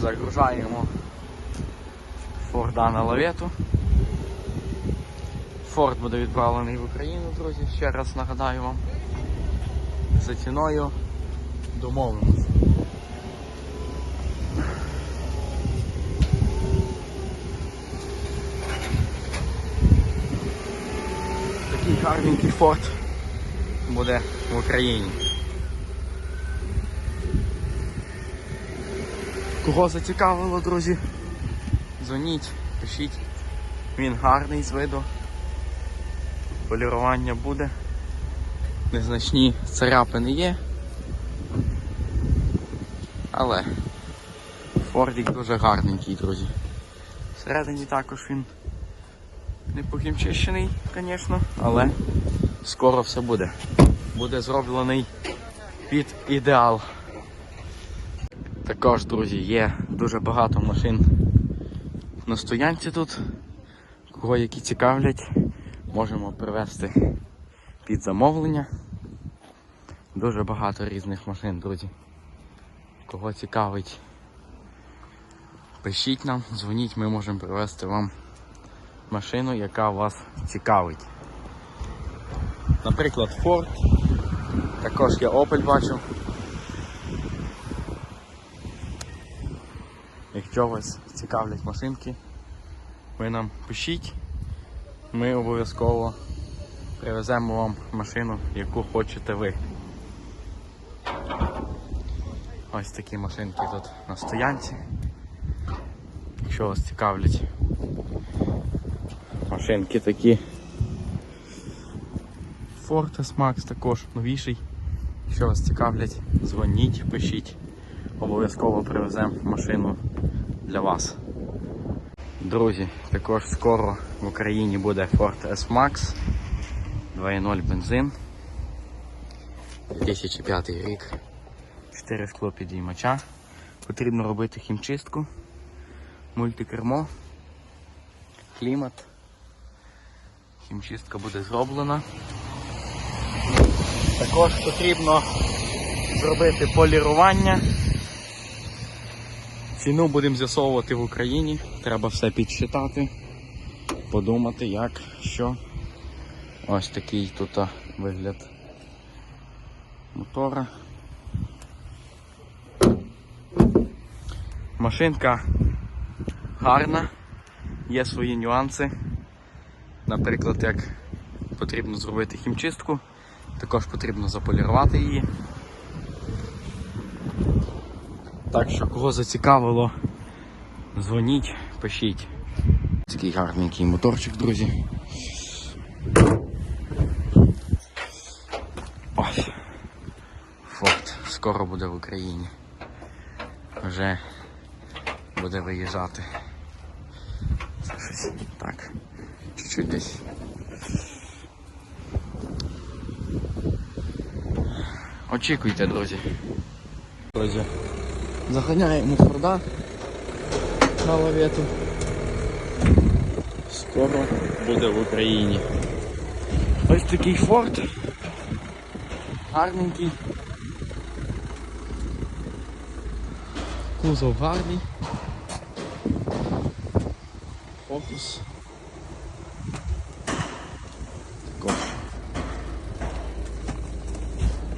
Загружаємо Форда на лавету. Форд буде відправлений в Україну, друзі, ще раз нагадаю вам. За ціною домовимося. Такий гарненький форт буде в Україні. Кого зацікавило, друзі? Дзвоніть, пишіть. Він гарний з виду. Полірування буде. Незначні царапини є. Але Фордік дуже гарненький, друзі. Всередині також він не похімчищений, звісно, але скоро все буде. Буде зроблений під ідеал. Також, друзі, є дуже багато машин на стоянці тут. Кого які цікавлять, можемо привезти під замовлення. Дуже багато різних машин, друзі. Кого цікавить, пишіть нам, дзвоніть, ми можемо привезти вам машину, яка вас цікавить. Наприклад, Ford. Також я Opel бачу. Якщо вас цікавлять машинки, ви нам пишіть, ми обов'язково привеземо вам машину, яку хочете ви. Ось такі машинки тут на стоянці. Якщо вас цікавлять машинки такі. Ford S-Max також новіший. Якщо вас цікавлять, дзвоніть, пишіть. Обов'язково привеземо машину для вас. Друзі, також скоро в Україні буде Ford S-Max 2.0 бензин. 2005 рік. 4 скло підіймача. Потрібно робити хімчистку, мультикермо, клімат. Хімчистка буде зроблена. Також потрібно зробити полірування. Ціну будемо з'ясовувати в Україні. Треба все підсчитати, подумати, як, що. Ось такий тут вигляд мотора. Машинка гарна, є свої нюанси. Наприклад, як потрібно зробити хімчистку, також потрібно заполірувати її. Так що, кого зацікавило, дзвоніть, пишіть. Такий гарненький моторчик, друзі. Ось. Форт скоро буде в Україні. Вже буде виїжджати. Це щось так. Чуть-чуть десь. Очікуйте, друзі. Друзі. Заганяємо Форда на лавету. Скоро буде в Україні. Ось такий Форд. Гарненький. Кузов гарний. Фокус. Також.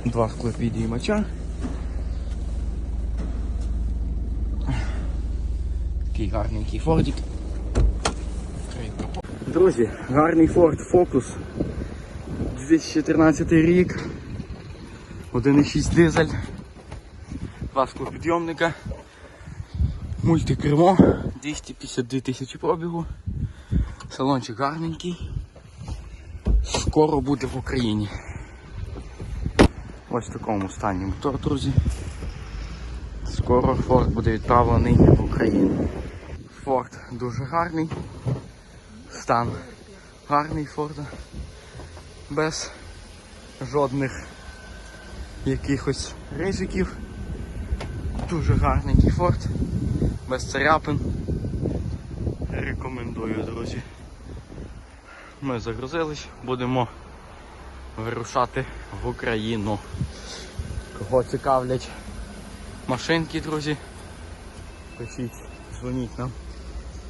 Два склопідіймача. Такий гарненький фордик. Друзі, гарний Ford Focus. 2014 рік. 1,6 дизель. Два склопідйомника. Мультикермо. 252 тисячі пробігу. Салончик гарненький. Скоро буде в Україні. Ось в такому стані мотор, друзі. Скоро Ford буде відправлений в Україну. Форт дуже гарний. Стан гарний форт. Без жодних якихось ризиків. Дуже гарний форт, без царяпин. Рекомендую, друзі. Ми загрузились, будемо вирушати в Україну. Кого цікавлять машинки, друзі, пишіть, дзвоніть нам.